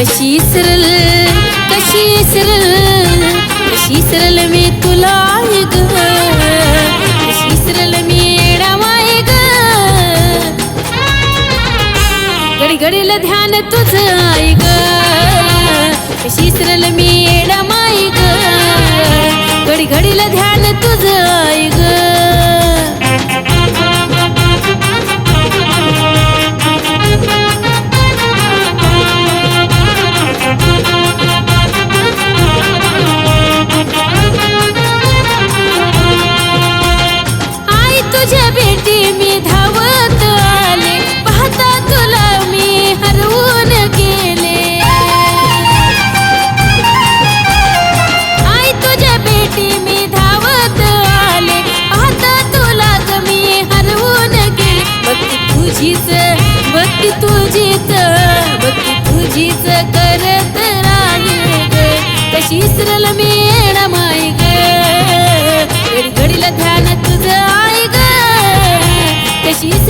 कशी सरल कशी सरल कशी सरल मी तुला आहे ग कशी सरल मी येडावाय गडी घडी घडीला ध्यान तुझ आय ग कशी सरल मी येडामाय ग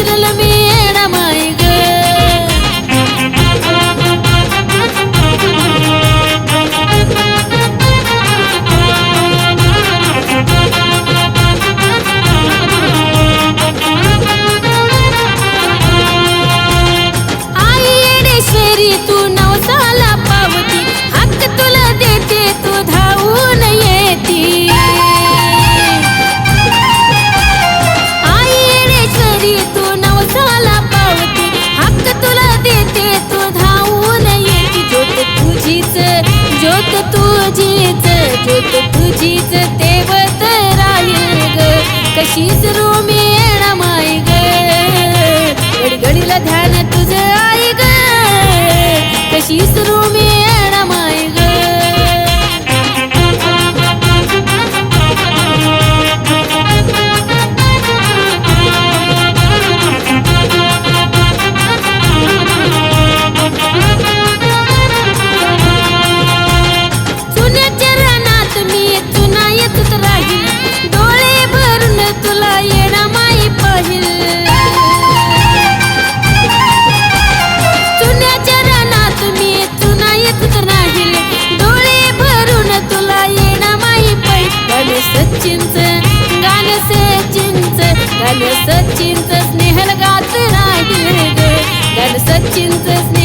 العالمين तुझीच तेवत राहील ग. कशीच रूमी येणा माय गडीला ध्यान तुझं आई ग. कशीच रूमी घाल सचिनच स्नेहल गात राहील ग. घाल सचिनच स्नेह